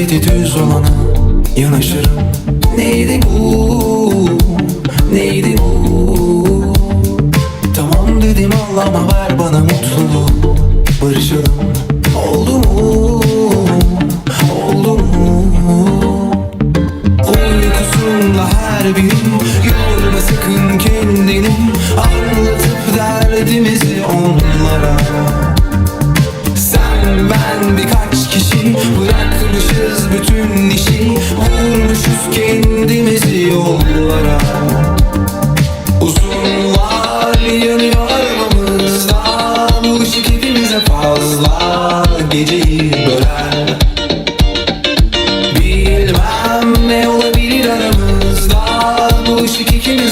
Neydi düz olana yanaşırım. Neydi bu? Neydi bu? Tamam dedim Allah'ıma ver bana mutluluğu. Barışalım. Oldu mu? Oldu mu? Uykusunda her birim. Yorma sakın kendini. Anlatıp derdimizi onlara. Sen ben birkaç kişi. Bırakmışız bütün işi Vurmuşuz kendimizi yollara. Uzunlar yanıyor aramızda Bu ışık hepimize fazla Geceyi böler. Bilmem ne olabilir aramızda Bu ışık ikimize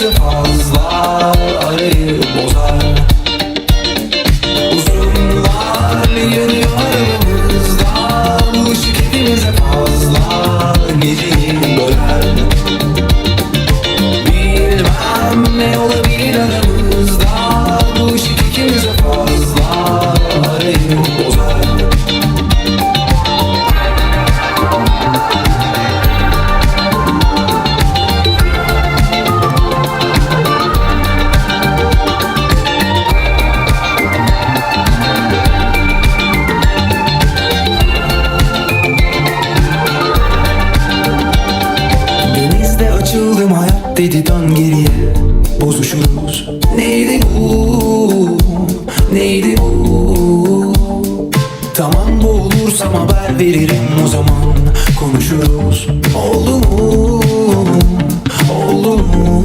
Neydi bu Tamam boğulursam haber veririm o zaman. Konuşuruz. Oldu mu? Oldu mu?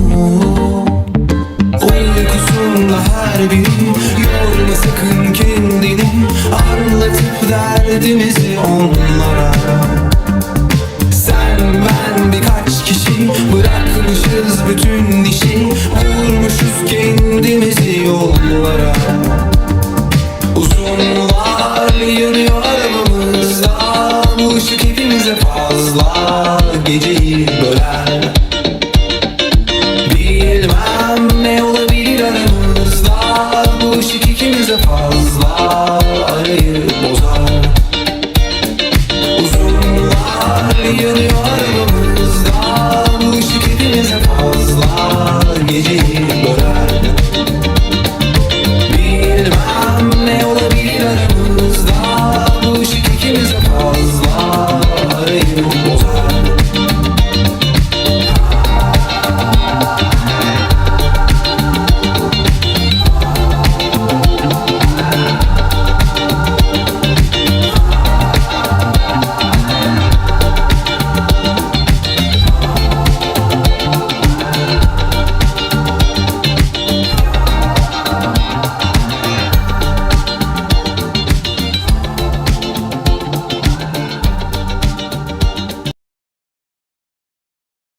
Uykusunda her biri Yorma sakın kendini. Anlatıp derdimizi onlara. Sen ben birkaç kişi Bırakmışız bütün dişi Vurmuşuz kendimizi yollara hepimize fazla Geceyi böler. Bilmem ne olabilir aramızda. Bu ışık ikimize fazla Arayı bozar. Uzunlar yanıyor